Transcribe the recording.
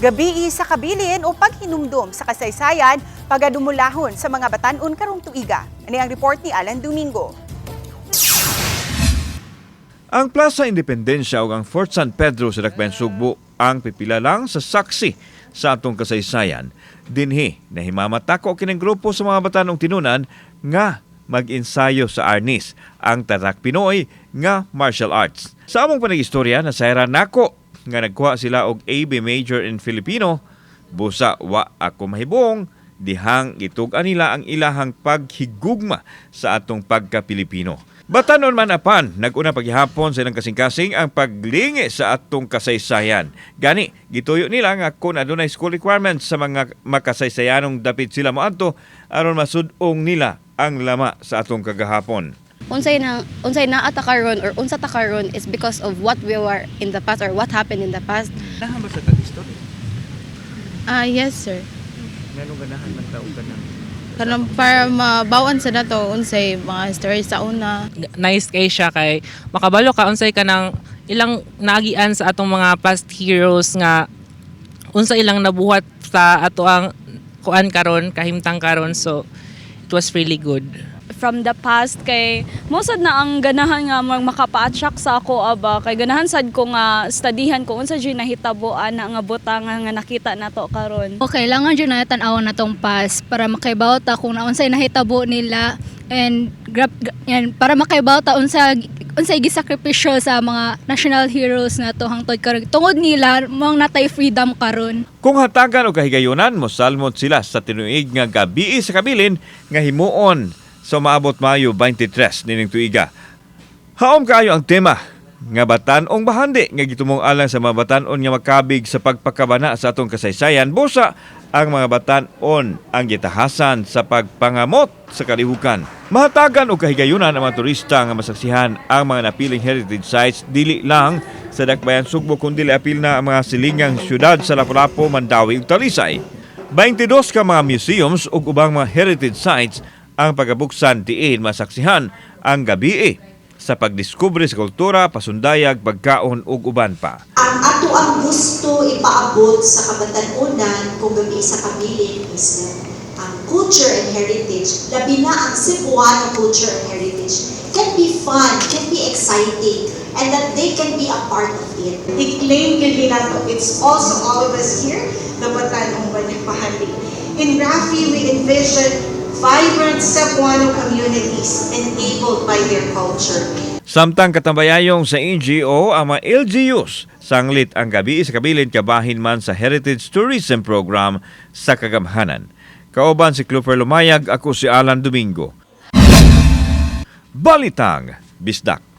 Gabi sa kabilin o paghinumdum sa kasaysayan pagadumulahon sa mga batanon karong tuiga. Ani ang report ni Alan Domingo. Ang Plaza Independensya ug ang Fort San Pedro sa Dakbayan Sugbo ang pipila lang sa saksi sa atong kasaysayan. Dinhi na himamatako kining grupo sa mga batanong tinunan nga mag-ensayo sa Arnis, ang Tatak Pinoy nga martial arts. Sa among panagistorya na sayra nako nga nagkuha sila og AB Major in Filipino, busa wa ako mahibong dihang gitug-an nila ang ilahang paghigugma sa atong pagka-Pilipino. Batanon man apan, naguna paghihapon sa ilang kasing-kasing ang paglingi sa atong kasaysayan. Gani, gituyo nila nga kung adunay school requirements sa mga makasaysayanong dapit sila moadto aron masudong nila ang lama sa atong kagahapon. Unsay na unsay naa ta karon or unsa ta karon is because of what we were in the past or what happened in the past. Nahan ba sa tag-history? Ah, yes, sir. Nganong ganahan man tao ka ng Kanang para mabawan sa nato unsay mga story sa una. nice kay siya kay makabalo ka unsay ka ng ilang nagian sa atong mga past heroes nga unsa ilang nabuhat sa ato ang kuan karon kahimtang karon so it was really good from the past kay mosad na ang ganahan nga mag makapaatsak sa ako aba. Kay ganahan sad ko nga studyhan ko unsa jud nahitabo ana nga butanga nga nakita nato karon. O kailangan dyan na tan-awon na tong pass para makaibaw ta kung naunsay nahitabo nila and grab yan para makaibaw ta unsa unsay gisakripisyo sa mga national heroes na to hangtod karon. Tungod nila mong natay freedom karon. Kung hatagan o kahigayunan, mosalmot sila sa tinuig nga gabi sa kabilin nga himuon sa maabot Mayo 23 nining tuiga. Haom kaayo ang tema nga batan-ong bahandi nga gitumong alang sa mga batan-on nga makabig sa pagpakabana sa atong kasaysayan busa ang mga batan-on ang gitahasan sa pagpangamot sa kalihukan. Mahatagan og kahigayunan ang mga turista nga masaksihan ang mga napiling heritage sites dili lang sa Dakbayan Sugbo kundi apil na ang mga silingang syudad sa Lapu-Lapu, Mandawi ug Talisay. 22 ka mga museums ug ubang mga heritage sites ang pagabuksan diin masaksihan ang gabi sa pagdiskubre sa kultura, pasundayag, pagkaon ug uban pa. ang ato ang gusto ipaabot sa kabatanunan kung gabi sa kabilin is ang culture and heritage, labi na ang Cebuano culture and heritage, can be fun, can be exciting, and that they can be a part of it. I-claim yun nato. It's also all of us here, the Batanong Banipahali. In Rafi, we envision vibrant Cebuano communities enabled by their culture. Samtang katambayayong sa NGO ang mga LGUs sanglit ang gabi sa kabilin kabahin man sa Heritage Tourism Program sa Kagamhanan. Kauban si Cluper Lumayag, ako si Alan Domingo. Balitang Bisdak.